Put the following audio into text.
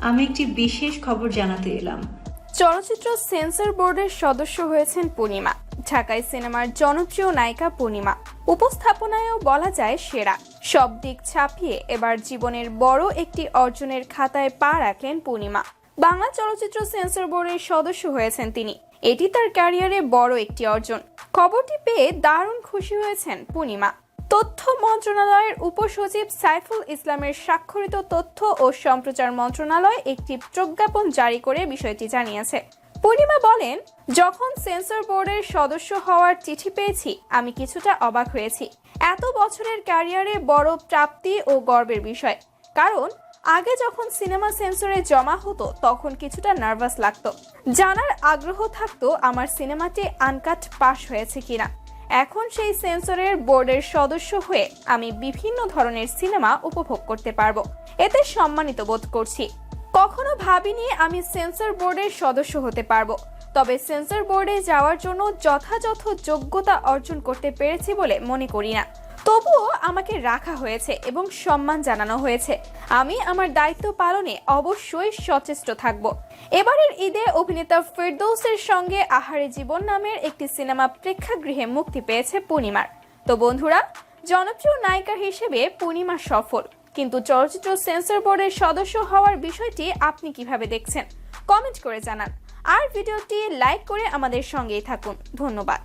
আমি একটি বিশেষ খবর জানাতে এলাম। চলচ্চিত্র সেন্সর বোর্ডের সদস্য হয়েছেন পূর্ণিমা। ঢাকায় সিনেমার জনপ্রিয় নায়িকা পূর্ণিমা। উপস্থাপনায়ও বলা যায় সেরা। সব দিক ছাপিয়ে এবার জীবনের বড় একটি অর্জনের খাতায় পা রাখলেন পূর্ণিমা। বাংলা চলচ্চিত্র সেন্সর বোর্ডের সদস্য হয়েছেন তিনি। এটি তার ক্যারিয়ারে বড় একটি অর্জন। খবরটি পেয়ে দারুণ খুশি হয়েছেন পূর্ণিমা। তথ্য মন্ত্রণালয়ের উপসচিব সাইফুল ইসলামের স্বাক্ষরিত তথ্য ও সম্প্রচার মন্ত্রণালয় একটি প্রজ্ঞাপন জারি করে বিষয়টি জানিয়েছে। পূর্ণিমা বলেন, যখন সেন্সর বোর্ডের সদস্য হওয়ার চিঠি পেয়েছি, আমি কিছুটা অবাক হয়েছি। এত বছরের ক্যারিয়ারে বড় প্রাপ্তি ও গর্বের বিষয়। কারণ, আগে যখন সিনেমা সেন্সরে জমা হতো, তখন কিছুটা নার্ভাস লাগতো। জানার আগ্রহ থাকতো আমার সিনেমাটি আনকাট পাশ হয়েছে কিনা। এখন সেই সেন্সরের বোর্ডের সদস্য হয়ে আমি বিভিন্ন ধরনের সিনেমা উপভোগ করতে পারব। এতে সম্মানিত বোধ করছি। কখনো ভাবিনি আমি সেন্সর বোর্ডের সদস্য হতে পারব। তবে সেন্সর বোর্ডে যাওয়ার জন্য যথাযথ যোগ্যতা অর্জন করতে পেরেছি বলে মনে করি না। তবুও আমাকে রাখা হয়েছে এবং সম্মান জানানো হয়েছে। আমি আমার দায়িত্ব পালনে অবশ্যই সচেষ্ট থাকব। এবারের ঈদে অভিনেতা ফেরদৌসের সঙ্গে আহারে জীবন নামের একটি সিনেমা প্রেক্ষাগৃহে মুক্তি পেয়েছে পূর্ণিমার। তো বন্ধুরা, জনপ্রিয় নায়িকা হিসেবে পূর্ণিমা সফল। কিন্তু চলচ্চিত্র সেন্সর বোর্ডের সদস্য হওয়ার বিষয়টি আপনি কীভাবে দেখছেন? কমেন্ট করে জানান। আর ভিডিওটি লাইক করে আমাদের সঙ্গেই থাকুন। ধন্যবাদ।